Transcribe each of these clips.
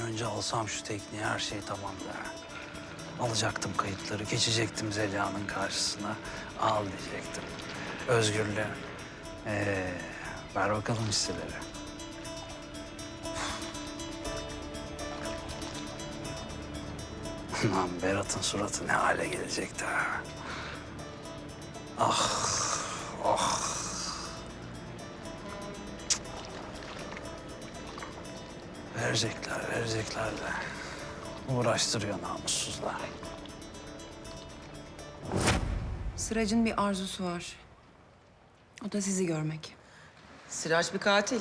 önce alsam şu tekniği her şey tamam da. Alacaktım kayıtları, geçecektim Zeliha'nın karşısına. Al diyecektim. Özgürlüğü. Ee, ver bakalım hisseleri. Lan Berat'ın suratı ne hale gelecekti ha. Ah, ah. Verecekler, verecekler de. Uğraştırıyor namussuzlar. Sıracın bir arzusu var. O da sizi görmek. Sıraç bir katil.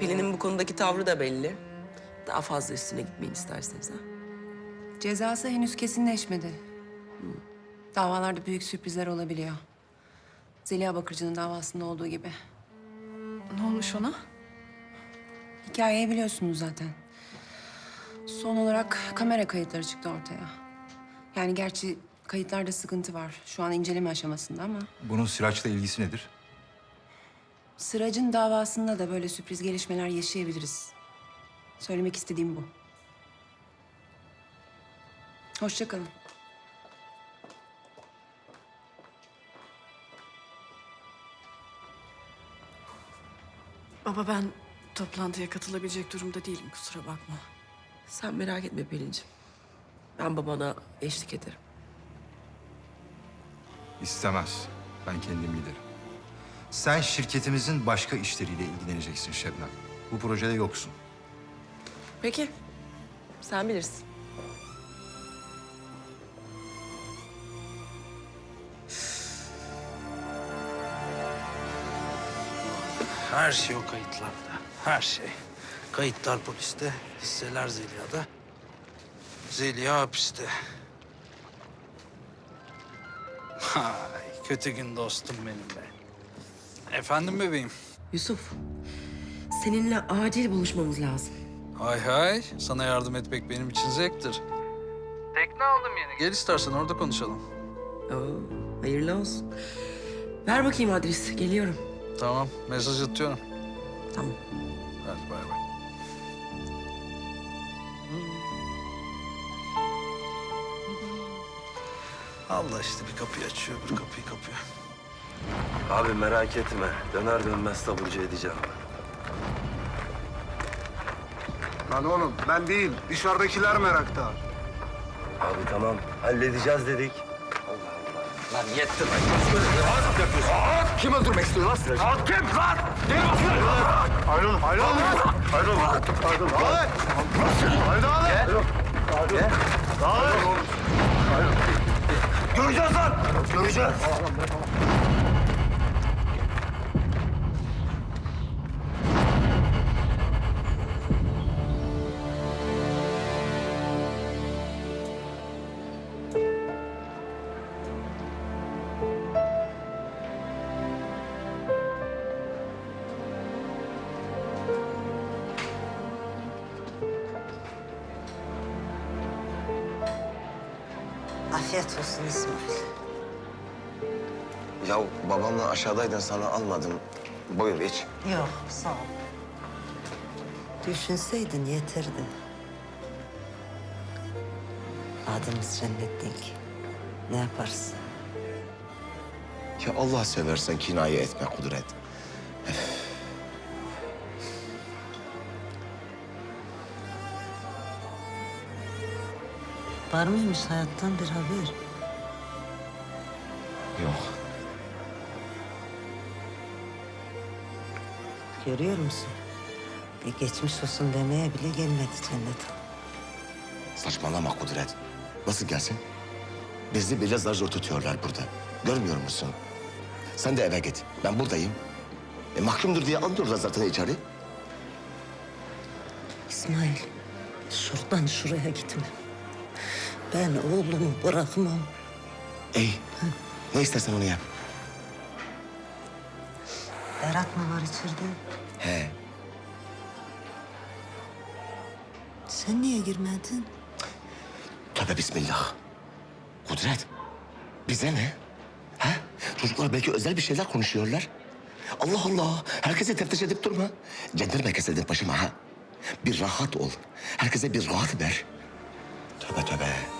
Pelin'in bu konudaki tavrı da belli. Daha fazla üstüne gitmeyin isterseniz ha. Cezası henüz kesinleşmedi. Davalarda büyük sürprizler olabiliyor. Zeliha Bakırcı'nın davasında olduğu gibi. Ne olmuş ona? Hikayeyi biliyorsunuz zaten. Son olarak kamera kayıtları çıktı ortaya. Yani gerçi kayıtlarda sıkıntı var. Şu an inceleme aşamasında ama... Bunun Sıraç'la ilgisi nedir? Sıracın davasında da böyle sürpriz gelişmeler yaşayabiliriz. Söylemek istediğim bu. Hoşça kalın. Baba ben toplantıya katılabilecek durumda değilim kusura bakma. Sen merak etme Pelin'ciğim. Ben babana eşlik ederim. İstemez. Ben kendim giderim. Sen şirketimizin başka işleriyle ilgileneceksin Şebnem. Bu projede yoksun. Peki. Sen bilirsin. Her şey o kayıtlarda. Her şey. Kayıtlar poliste, hisseler Zeliha'da. Zeliha hapiste. Hay, kötü gün dostum benim be. Efendim bebeğim. Yusuf, seninle acil buluşmamız lazım. Hay hay, sana yardım etmek benim için zevktir. Tekne aldım yeni. Gel istersen orada konuşalım. Oo, hayırlı olsun. Ver bakayım adresi, geliyorum. Tamam, mesaj atıyorum. Tamam. Hadi bay bay. Allah işte bir kapıyı açıyor, bir kapıyı kapıyor. Abi merak etme. Döner dönmez taburcu edeceğim. Lan oğlum ben değil, dışarıdakiler merakta. Abi tamam. Halledeceğiz dedik. Kim öldürmek istiyor lan seni? Lan kim lan? Gel bakayım. Ayrılın, ayrılın. Ayrılın. Ayrılın. Dağılın. Gel. Gel. Dağılın. Göreceğiz lan. Göreceğiz. Afiyet olsun İsmail. Ya babamla aşağıdaydın sana almadım. Buyur iç. Yok sağ ol. Düşünseydin yeterdi. Adımız cennet değil ki. Ne yaparsın? Ya Allah seversen kinaye etme Kudret. Var mıymış hayattan bir haber? Yok. Görüyor musun? Bir geçmiş olsun demeye bile gelmedi cennet. Saçmalama Kudret. Nasıl gelsin? Bizi bile zar zor tutuyorlar burada. Görmüyor musun? Sen de eve git. Ben buradayım. E, mahkumdur diye alıyorlar zaten içeri. İsmail, şuradan şuraya gitme. Ben oğlumu bırakmam. İyi. Ne istersen onu yap. Berat mı var içeride? He. Sen niye girmedin? Tövbe bismillah. Kudret. Bize ne? Ha? Çocuklar belki özel bir şeyler konuşuyorlar. Allah Allah. Herkese teftiş edip durma. Cenderme kesedik başıma ha. Bir rahat ol. Herkese bir rahat ver. Tövbe tövbe.